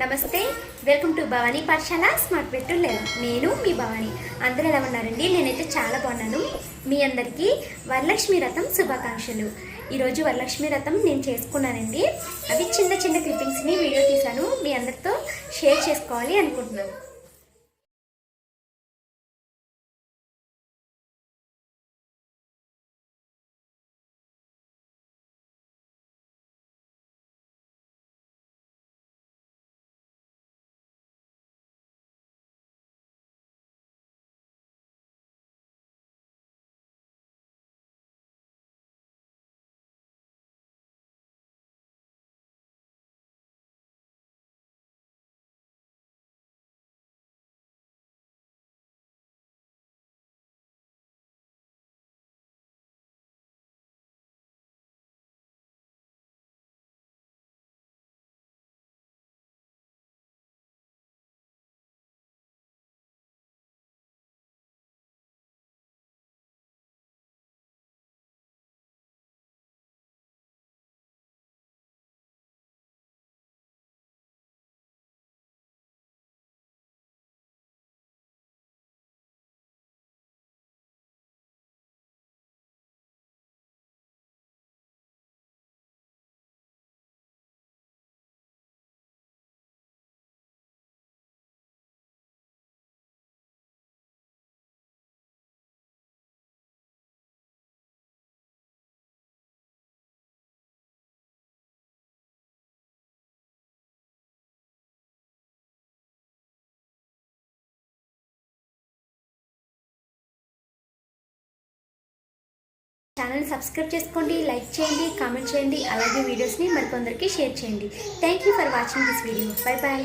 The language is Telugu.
నమస్తే వెల్కమ్ టు భవానీ పాఠశాల స్మార్ట్ పెట్టు లేదు నేను మీ భవానీ. అందరూ ఎలా ఉన్నారండి? నేనైతే చాలా బాగున్నాను. మీ అందరికీ వరలక్ష్మి రథం శుభాకాంక్షలు. ఈరోజు వరలక్ష్మి రథం నేను చేసుకున్నానండి. అవి చిన్న చిన్న క్లిప్పింగ్స్ని వీడియో తీశాను. మీ అందరితో షేర్ చేసుకోవాలి అనుకుంటున్నాను. ఛానల్ సబ్స్క్రైబ్ చేసుకోండి లైక్ చేయండి కామెంట్ చేయండి అలాగే వీడియోస్ని మరికొందరికి షేర్ చేయండి. Thank you for watching this video bye bye